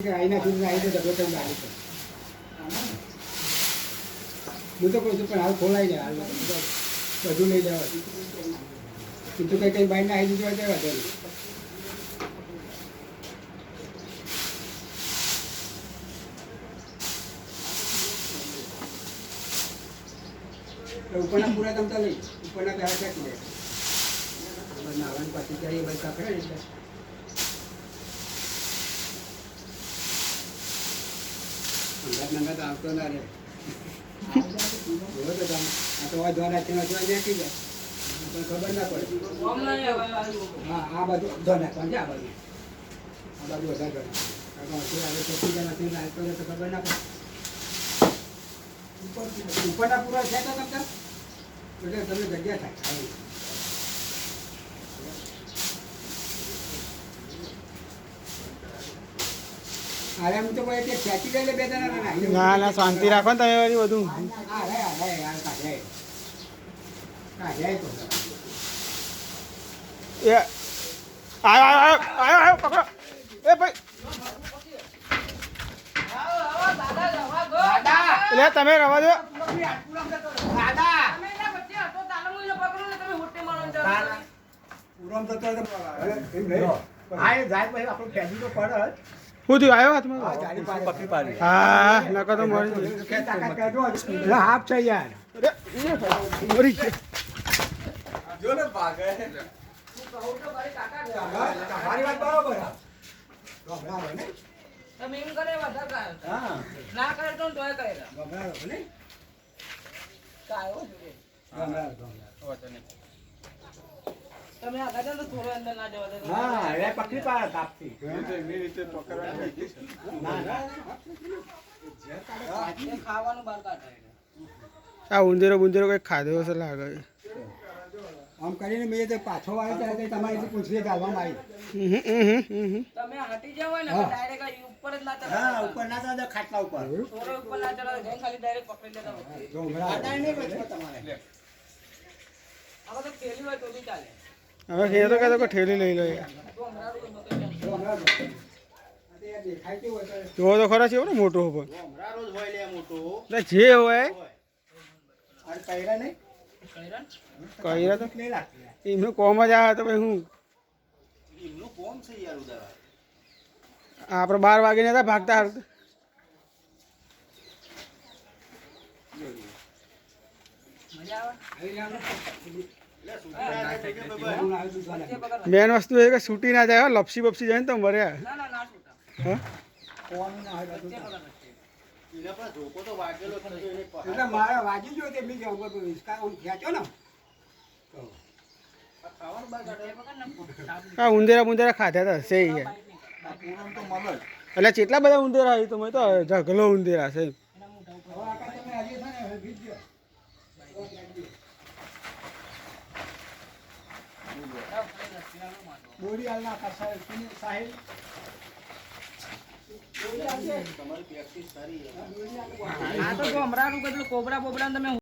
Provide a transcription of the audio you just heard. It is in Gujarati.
આઈના તો કહું પણ હાલ ખોલાઈ જાય, હાલ બધું. લઈ નહીં ઉપરના પૂરા તમતા નહીં ઉપરના પાછી જાય એ બધું એટલે. અંગાત તો આવતો ના રે. જોવો તમે આ તો દ્વારા ત્યાં ત્યાં નાખી પણ ખબર ના પડે. હા, આ બાજુ ધો નાખવાનું આ બાજુ. આ બાજુ વધારે નાખતો હોય તો ખબર ના પડે. ઉપરના પૂરા છે તો તમને? એટલે તમને જગ્યા થાય આવી. અરે એમ તો કોઈ ત્યાં ખેંચી લે એટલે બે જણા ના. ના ના શાંતિ રાખો ને તમે બધું એ આયો આયો આયો આયો પકડો. એ ભાઈ. એટલે તમે રવા દો. પૂરમ તો તો એમ નહીં હા એ જાય પછી આપણું ખેંચી તો પડે જ. શું થયું આવ્યો હા, હાથમાં જાડી પાડી. હા નકર તો મરી હાફ છે યાર મરી ગયો. તમારી વાત બરોબર હા. ગભરાવો નહીં. હા ના કરે તો તોય કરે. કાયો. તમે આગળ જાઓ થોડો અંદર ના જવા દે હા એ પકડી પાડે તાપથી. ના, ના. ખાવાનું બહાર કાઢે. આ ઉંદેરો બુંદેરો કંઈક ખાધો હશે લાગે. આમ કરીને મેં તો પાછો આવે ત્યારે કંઈ તમારી હમ, હમ, હમ. તમે હટી જાવ ને હા. ડાયરેક્ટ ઉપર જ ના હા ઉપર ના ચાલે ખાટલા ઉપર. થોડો ઉપર ના ચડાવો જઈને ખાલી ડાયરેક્ટ પકડી લેતા હોય. જો ગભરાવો. તમારે. આમાં તો પેલી હોય તો બી ચાલે. હવે કહેતો કે ઠેલી લઈ લો. તો તો. જો તો તો તો ખરા છે ને મોટો હોય એટલે જે હોય? કહી તો એમનું કોમ જ આવે તો ભાઈ હું. આપણે બાર વાગીને હતા ભાગતા હતા મજા આવે આવી. એટલે આવી મેન વસ્તુ એ કે છૂટી ના જાય હો, લપસી બપસી જાય ને તો મર્યા હા ઉંદેરા ઉંદેરા છૂટા હા કોવાનું ના હોય બધું. તે પકડ વચ્ચે. એને પણ ધોકો તો છે તો એને પહાડ એટલે મારે વાગી ગયો તે બી જાઉં બધું હિંચકા આમ ખેંચો ને તો આ ખાવાનું બહાર કાઢે તે પકડ ને સાબુ આ ઉંદેરા બુંદેરા ખાધા હતા હશે યાર આ પૂરણ તો મળે જ એટલે કેટલા બધા ઉંદેરા આવી તો મેં તો ઢગલો ઉંદેરા છે એના મોઢા ઉપર હવે આ કાંઈ તમે હજી છે ને હવે ભીજ ગયો. લાવ, ખાલી લસ્સી આલો હાલ નાખા સાહેબ? સાહેબ આ તો ગોમરાનું બધું કોબરા બોબરા તમે